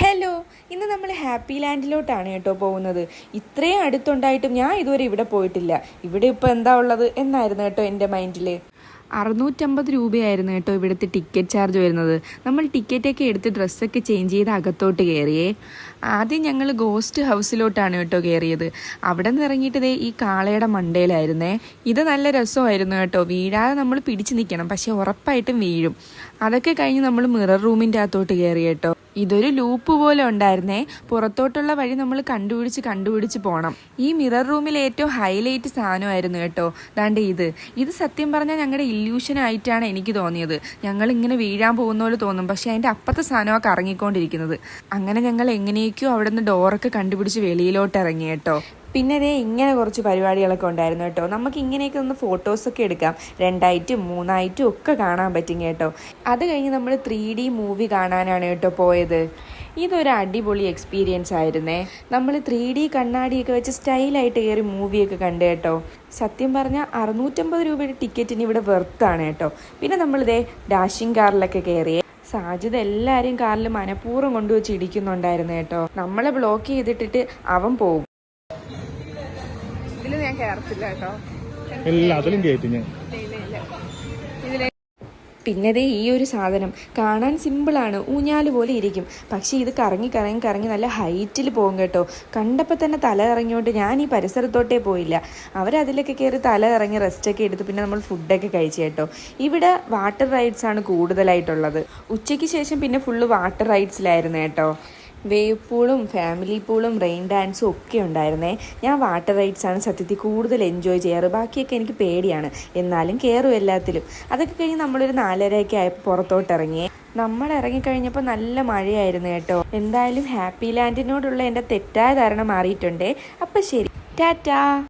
Hello ഇന്ന് നമ്മൾ happy ലാൻഡിലോട്ടാണ് കേട്ടോ പോകുന്നത്. ഇത്രയും അടുത്തുണ്ടായിട്ടും ഞാൻ ഇതുവരെ ഇവിടെ പോയിട്ടില്ല. ഇവിടെ ഇപ്പോൾ എന്താ ഉള്ളത് എന്നായിരുന്നു കേട്ടോ എന്റെ മൈൻഡിൽ അറുന്നൂറ്റമ്പത് രൂപയായിരുന്നു കേട്ടോ ഇവിടുത്തെ ടിക്കറ്റ് ചാർജ് വരുന്നത്. നമ്മൾ ടിക്കറ്റൊക്കെ എടുത്ത് ഡ്രസ്സൊക്കെ ചേഞ്ച് ചെയ്ത് അകത്തോട്ട് കയറിയേ ആദ്യം ഞങ്ങൾ ഗോസ്റ്റ് ഹൗസിലോട്ടാണ് കേട്ടോ കയറിയത് അവിടെ നിന്ന് ഇറങ്ങിയിട്ട് ദേ ഈ കാളയുടെ മണ്ടയിലായിരുന്നേ. ഇത് നല്ല രസമായിരുന്നു കേട്ടോ. വീഴാതെ നമ്മൾ പിടിച്ചു നിൽക്കണം പക്ഷേ ഉറപ്പായിട്ടും വീഴും. അതൊക്കെ കഴിഞ്ഞ് നമ്മൾ മിറർ റൂമിന്റെ അകത്തോട്ട് കയറി കേട്ടോ. ഇതൊരു ലൂപ്പ് പോലെ ഉണ്ടായിരുന്നേ. പുറത്തോട്ടുള്ള വഴി നമ്മൾ കണ്ടുപിടിച്ച് കണ്ടുപിടിച്ച് പോകണം ഈ മിറർ റൂമിൽ ഏറ്റവും ഹൈലൈറ്റ് സാധനമായിരുന്നു കേട്ടോ. ദാണ്ട് ഇത്. ഇത് സത്യം പറഞ്ഞാൽ ഞങ്ങളുടെ ഇല്യൂഷനായിട്ടാണ് എനിക്ക് തോന്നിയത്. ഞങ്ങൾ ഇങ്ങനെ വീഴാൻ പോകുന്ന പോലെ തോന്നും. പക്ഷേ അതിന്റെ അപ്പത്തെ സാധനമാണ് കറങ്ങിക്കൊണ്ടിരിക്കുന്നത് അങ്ങനെ ഞങ്ങൾ എങ്ങനെയൊക്കെയോ അവിടെ നിന്ന് ഡോറൊക്കെ കണ്ടുപിടിച്ച് വെളിയിലോട്ട് ഇറങ്ങി കേട്ടോ. പിന്നെ ഇതേ ഇങ്ങനെ കുറച്ച് പരിപാടികളൊക്കെ ഉണ്ടായിരുന്നു കേട്ടോ. നമുക്ക് ഇങ്ങനെയൊക്കെ ഒന്ന് ഫോട്ടോസൊക്കെ എടുക്കാം. രണ്ടായിട്ടും മൂന്നായിട്ടും ഒക്കെ കാണാൻ പറ്റും കേട്ടോ. അത് കഴിഞ്ഞ് നമ്മൾ ത്രീ ഡി മൂവി കാണാനാണ് കേട്ടോ പോയത്. ഇതൊരു അടിപൊളി എക്സ്പീരിയൻസ് ആയിരുന്നേ. നമ്മൾ ത്രീ ഡി കണ്ണാടിയൊക്കെ വെച്ച് സ്റ്റൈലായിട്ട് കയറി മൂവിയൊക്കെ കണ്ടു കേട്ടോ. സത്യം പറഞ്ഞാൽ അറുന്നൂറ്റമ്പത് രൂപയുടെ ടിക്കറ്റിന് ഇവിടെ വെർത്താണ് കേട്ടോ. പിന്നെ നമ്മളിതേ ഡാഷിംഗ് കാറിലൊക്കെ കയറിയേ സാജിദ് എല്ലാവരും കാറിൽ മനഃപൂർവം കൊണ്ടുവച്ച് ഇടിക്കുന്നുണ്ടായിരുന്നു കേട്ടോ. നമ്മളെ ബ്ലോക്ക് ചെയ്തിട്ടിട്ട് അവൻ പോകും. ഇതിൽ ഞാൻ കയറത്തില്ല കേട്ടോ. എല്ലാത്തിലും കയറ്റി ഞാൻ. പിന്നെ ദേ ഈ ഒരു സാധനം കാണാൻ സിമ്പിളാണ് ഊഞ്ഞാൽ പോലെ ഇരിക്കും. പക്ഷേ ഇത് കറങ്ങി കറങ്ങി കറങ്ങി നല്ല ഹൈറ്റിൽ പോകും കേട്ടോ. കണ്ടപ്പോൾ തന്നെ തല ഇറങ്ങിയോണ്ട് ഞാൻ ഈ പരിസരത്തോട്ടേ പോയില്ല. അവരതിലൊക്കെ കയറി തല ഇറങ്ങി റെസ്റ്റൊക്കെ എടുത്ത് പിന്നെ നമ്മൾ ഫുഡൊക്കെ കഴിച്ചു കേട്ടോ. ഇവിടെ വാട്ടർ റൈഡ്സ് ആണ് കൂടുതലായിട്ടുള്ളത്. ഉച്ചയ്ക്ക് ശേഷം പിന്നെ ഫുള്ള് വാട്ടർ റൈഡ്സിലായിരുന്നു കേട്ടോ. വേവ് പൂളും ഫാമിലി പൂളും റെയിൻ ഡാൻസും ഒക്കെ ഉണ്ടായിരുന്നേ. ഞാൻ വാട്ടർ റൈഡ്സാണ് സത്യത്തിൽ കൂടുതൽ എൻജോയ് ചെയ്യാറ്. ബാക്കിയൊക്കെ എനിക്ക് പേടിയാണ്. എന്നാലും കയറും എല്ലാത്തിലും. അതൊക്കെ കഴിഞ്ഞ് നമ്മളൊരു നാലരയൊക്കെ ആയപ്പോൾ പുറത്തോട്ട് ഇറങ്ങിയേ നമ്മൾ ഇറങ്ങിക്കഴിഞ്ഞപ്പോൾ നല്ല മഴയായിരുന്നു കേട്ടോ. എന്തായാലും ഹാപ്പി ലാൻഡിനോടുള്ള എന്റെ തെറ്റായ ധാരണ മാറിയിട്ടുണ്ടേ. അപ്പം ശരി. ടാറ്റാ.